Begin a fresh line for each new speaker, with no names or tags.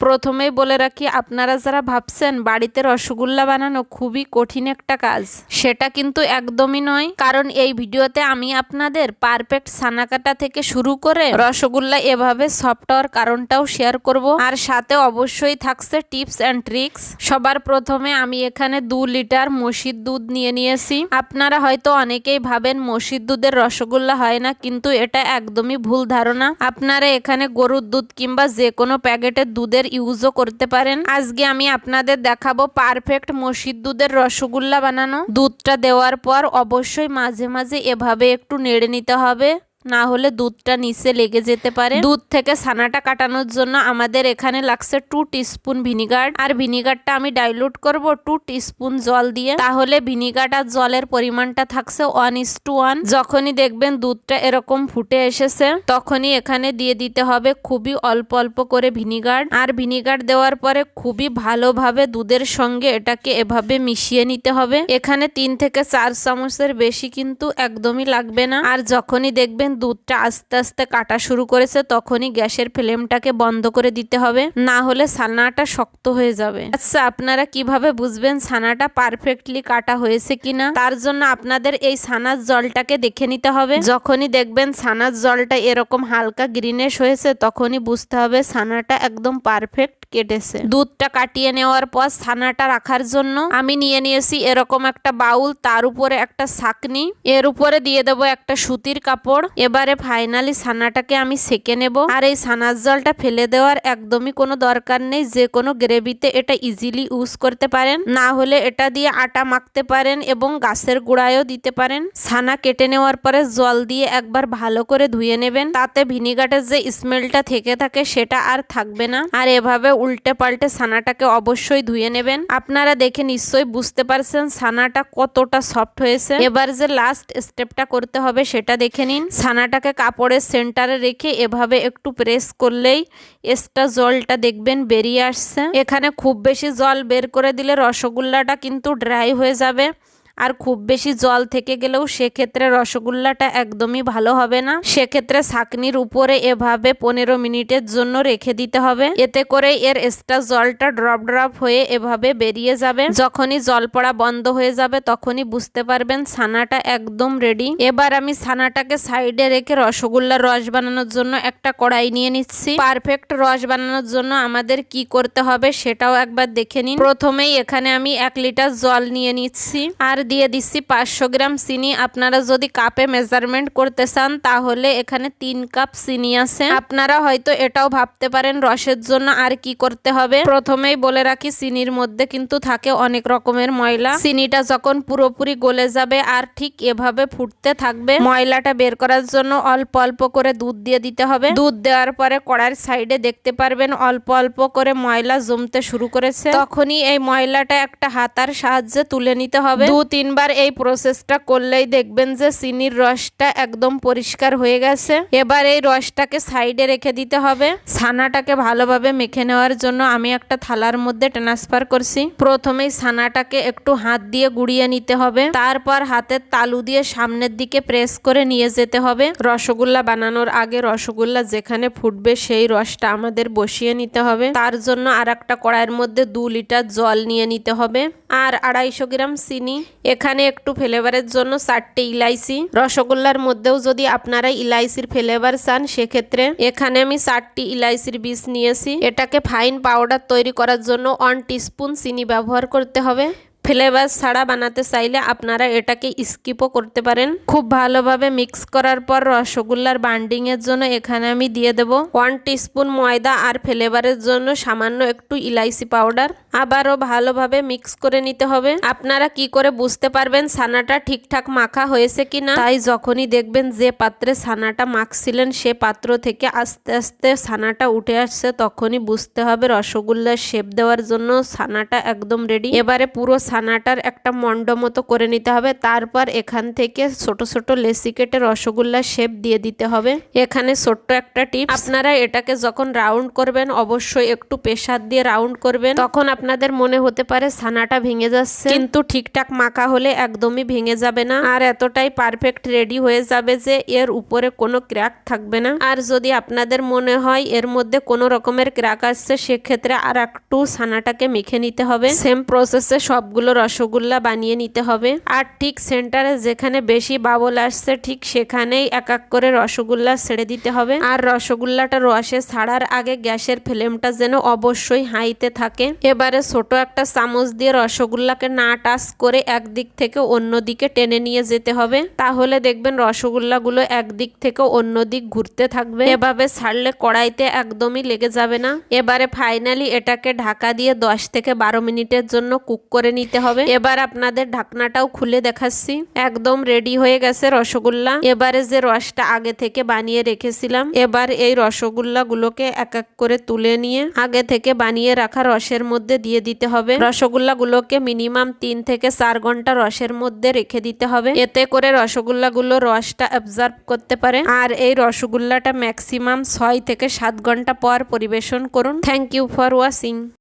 প্রথমেই বলে রাখি, আপনারা যারা ভাবছেন বাড়িতে রসগোল্লা বানানো খুবই কঠিন একটা কাজ, সেটা কিন্তু একদমই নয়। কারণ এই ভিডিওতে আমি আপনাদের পারফেক্ট সানাকাটা থেকে শুরু করে রসগোল্লা এভাবে সফট হওয়ার কারণটাও শেয়ার করব। আর সাথে অবশ্যই থাকছে টিপস অ্যান্ড ট্রিক্স সবার প্রথমে আমি এখানে দু লিটার মসির দুধ নিয়ে নিয়েছি। আপনারা হয়তো অনেকেই ভাবেন মসির দুধের রসগোল্লা হয় না, কিন্তু এটা একদমই ভুল ধারণা। আপনারা এখানে গরুর দুধ কিংবা যে কোনো প্যাকেটের দুধের ইউজও করতে পারেন। আজকে আমি আপনাদের দেখাবো পারফেক্ট মসির দুধের রসগোল্লা বানানো। দুধটা দেওয়ার পর অবশ্যই মাঝে মাঝে এভাবে একটু নেড়ে নিতে হবে। না হলে দুধটা নিচে লেগে যেতে পারে। দুধ থেকে ছানাটা কাটানোর জন্য আমাদের এখানে লাগছে টু টিস্পুন ভিনিগার আর ভিনিগারটা আমি ডাইলুট করব টু টিস্পুন জল দিয়ে। তাহলে ভিনিগার আর জলের পরিমাণটা থাকছে ওয়ান ইস টু ওয়ান যখনই দেখবেন দুধটা এরকম ফুটে এসেছে, তখনই এখানে দিয়ে দিতে হবে খুবই অল্প অল্প করে ভিনিগার আর ভিনিগার দেওয়ার পরে খুবই ভালোভাবে দুধের সঙ্গে এটাকে এভাবে মিশিয়ে নিতে হবে। এখানে তিন থেকে চার চামচের বেশি কিন্তু একদমই লাগবে না। আর যখনই দেখবেন দুধটা আস্তে আস্তে কাটা শুরু করেছে, তখনই গ্যাসের ফ্লেমটাকে বন্ধ করে দিতে হবে। না হলে ছানাটা শক্ত হয়ে যাবে। আচ্ছা আপনারা কীভাবে বুঝবেন ছানাটা পারফেক্টলি কাটা হয়েছে কিনা? তার জন্য আপনাদের এই ছানার জলটাকে দেখে নিতে হবে। যখনই দেখবেন ছানার জলটা এরকম হালকা গ্রিনেশ হয়েছে, তখনই বুঝতে হবে ছানাটা একদম পারফেক্ট কেটেছে। দুধটা কাটিয়ে নেওয়ার পর ছানাটা রাখার জন্য আমি নিয়ে নিয়েছি এরকম একটা বাউল, তার উপরে একটা ছাকনি এর উপরে দিয়ে দেবো একটা সুতির কাপড়। এবারে ফাইনালি ছানাটাকে আমি সেকে নেব। আর এই ছানার জলটা ফেলে দেওয়ার একদমই কোনো দরকার নেই, যে কোনো গ্রেভিতে এটা ইজিলি ইউজ করতে পারেন। না হলে এটা দিয়ে আটা মাখতে পারেন এবং গাছের গুঁড়ায়ও দিতে পারেন। ছানা কেটে নেওয়ার পরে জল দিয়ে একবার ভালো করে ধুয়ে নেবেন। তাতে ভিনিগারের যে স্মেলটা থেকে থাকে সেটা আর থাকবে না। আর এভাবে উল্টে পাল্টে ছানাটাকে অবশ্যই ধুয়ে নেবেন। আপনারা দেখে নিশ্চয়ই বুঝতে পারছেন ছানাটা কতটা সফট হয়েছে। এবার যে লাস্ট স্টেপটা করতে হবে সেটা দেখে নিন। ছানাটাকে কাপড়ের সেন্টারে রেখে এভাবে একটু প্রেস করলেই এক্সট্রা জলটা দেখবেন বেরিয়ে আসছে। এখানে খুব বেশি জল বের করে দিলে রসগোল্লাটা কিন্তু ড্রাই হয়ে যাবে। আর খুব বেশি জল থেকে গেলেও সেক্ষেত্রে রসগোল্লাটা একদমই ভালো হবে না। সেক্ষেত্রে ছাকনির উপরে এভাবে পনেরো মিনিটের জন্য রেখে দিতে হবে। এতে করে এর এক্সট্রা জলটা ড্রপ ড্রপ হয়ে এভাবে বেরিয়ে যাবে। যখনই জল পড়া বন্ধ হয়ে যাবে তখনই বুঝতে পারবেন ছানাটা একদম রেডি এবার আমি ছানাটাকে সাইডে রেখে রসগোল্লার রস বানানোর জন্য একটা কড়াই নিয়ে নিচ্ছি। পারফেক্ট রস বানানোর জন্য আমাদের কি করতে হবে সেটাও একবার দেখে নিন। প্রথমেই এখানে আমি এক লিটার জল নিয়ে নিচ্ছি। আর দিয়ে দিচ্ছি পাঁচশো গ্রাম চিনি। আপনারা যদি কাপে মেজারমেন্ট করতে চান, তাহলে এখানে তিন কাপ চিনি আছে। আপনারা হয়তো এটাও ভাবতে পারেন রসের জন্য আর কি করতে হবে। প্রথমেই বলে রাখি, চিনির মধ্যে কিন্তু থাকে অনেক রকমের ময়লা। চিনিটা যখন পুরোপুরি গলে যাবে আর ঠিক এভাবে ফুটতে থাকবে, ময়লাটা বের করার জন্য অল্প অল্প করে দুধ দিয়ে দিতে হবে। দুধ দেওয়ার পরে কড়ার সাইডে দেখতে পারবেন অল্প অল্প করে ময়লা জমতে শুরু করেছে। তখনই এই ময়লাটা একটা হাতার সাহায্যে তুলে নিতে হবে। দু তিনবার এই প্রসেসটা করলেই দেখবেন যে চিনির রসটা একদম পরিষ্কার হয়ে গেছে। এবার এই রসটাকে সাইডে রেখে দিতে হবে। ছানাটাকে ভালোভাবে মেখে নেওয়ার জন্য আমি একটা থালার মধ্যে ট্রান্সফার করছি। প্রথমেই ছানাটাকে একটু হাত দিয়ে গুড়িয়ে নিতে হবে। তারপর হাতের তালু দিয়ে সামনের দিকে প্রেস করে নিয়ে যেতে হবে। রসগোল্লা বানানোর আগে রসগোল্লা যেখানে ফুটবে সেই রসটা আমাদের বসিয়ে নিতে হবে। তার জন্য আর একটা কড়াইয়ের মধ্যে দু লিটার জল নিয়ে নিতে হবে। আর আড়াইশো গ্রাম চিনি এখানে একটু ফ্লেভারের জন্য চারটে ইলাইচি। রসগোল্লার মধ্যেও যদি আপনারা ইলাইচির ফ্লেভার চান, সেক্ষেত্রে এখানে আমি চারটি ইলাইচির বীজ নিয়েছি। এটাকে ফাইন পাউডার তৈরি করার জন্য ওয়ান টিস্পুন চিনি ব্যবহার করতে হবে। ফ্লেভার ছাড়া বানাতে চাইলে আপনারা এটাকে স্কিপও করতে পারেন। খুব ভালোভাবে মিক্স করার পর রসগোল্লার বান্ডিং এর জন্য এখানে আমি দিয়ে দেব ওয়ান টিস্পুন ময়দা আর ফ্লেভারের জন্য সামান্য একটু ইলাইচি পাউডার। আবারও ভালোভাবে মিক্স করে নিতে হবে। আপনারা কি করে বুঝতে পারবেন ছানাটা ঠিকঠাক মাখা হয়েছে কি না তাই যখনই দেখবেন যে পাত্রে ছানাটা মাখছিলেন, সে পাত্র থেকে আস্তে আস্তে ছানাটা উঠে আসছে, তখনই বুঝতে হবে রসগোল্লার শেপ দেওয়ার জন্য ছানাটা একদম রেডি এবারে পুরো ছানাটার একটা মন্ড মতো করে নিতে হবে। তারপর এখান থেকে ছোট ছোট লেসি কেটে রসগোল্লার শেপ দিয়ে দিতে হবে। এখানে ছোট্ট একটা টিপ আপনারা এটাকে যখন রাউন্ড করবেন, অবশ্যই একটু প্রেসার দিয়ে রাউন্ড করবেন। তখন আপনার আপনাদের মনে হতে পারে ছানাটা ভেঙে যাচ্ছে। কিন্তু ঠিকঠাক মাখা হলে একদমই ভেঙে যাবে না। আর এতটাই পারফেক্ট রেডি হয়ে যাবে যে এর উপরে কোনো ক্র্যাক থাকবে না। আর যদি আপনাদের মনে হয় এর মধ্যে কোনো রকমের ক্র্যাক আসছে, সেক্ষেত্রে আর একটু ছানাটাকে মেখে নিতে হবে। সেম প্রসেসে সবগুলো রসগোল্লা বানিয়ে নিতে হবে। আর ঠিক সেন্টারে যেখানে বেশি বাবল আসছে, ঠিক সেখানেই এক এক করে রসগোল্লা ছেড়ে দিতে হবে। আর রসগোল্লাটা রসে ছাড়ার আগে গ্যাসের ফ্লেমটা যেন অবশ্যই হাইতে থাকে। এবারে ছোট একটা চামচ দিয়ে রসগোল্লাকে না টাচ করে একদিক থেকে অন্য দিকে টেনে নিয়ে যেতে হবে। তাহলে দেখবেন রসগোল্লাগুলো একদিক থেকে অন্য দিক ঘুরতে থাকবে। এভাবে ছাড়লে কড়াইতে একদমই লেগে যাবে না। এবারে ফাইনালি এটাকে ঢাকা দিয়ে দশ থেকে বারো মিনিটের জন্য কুক করে নিতে হবে। এবার আপনাদের ঢাকনাটাও খুলে দেখাচ্ছি। একদম রেডি হয়ে গেছে রসগোল্লা। এবারে যে রসটা আগে থেকে বানিয়ে রেখেছিলাম, এবার এই রসগোল্লা গুলোকে এক এক করে তুলে নিয়ে আগে থেকে বানিয়ে রাখা রসের মধ্যে দিয়ে দিতে হবে। রসগোল্লা গুলোকে মিনিমাম তিন থেকে চার ঘণ্টা রসের মধ্যে রেখে দিতে হবে। এতে করে রসগোল্লা গুলো রসটা অবজার্ভ করতে পারে। আর এই রসগোল্লাটা ম্যাক্সিমাম ছয় থেকে সাত ঘণ্টা পর পরিবেশন করুন। Thank you for watching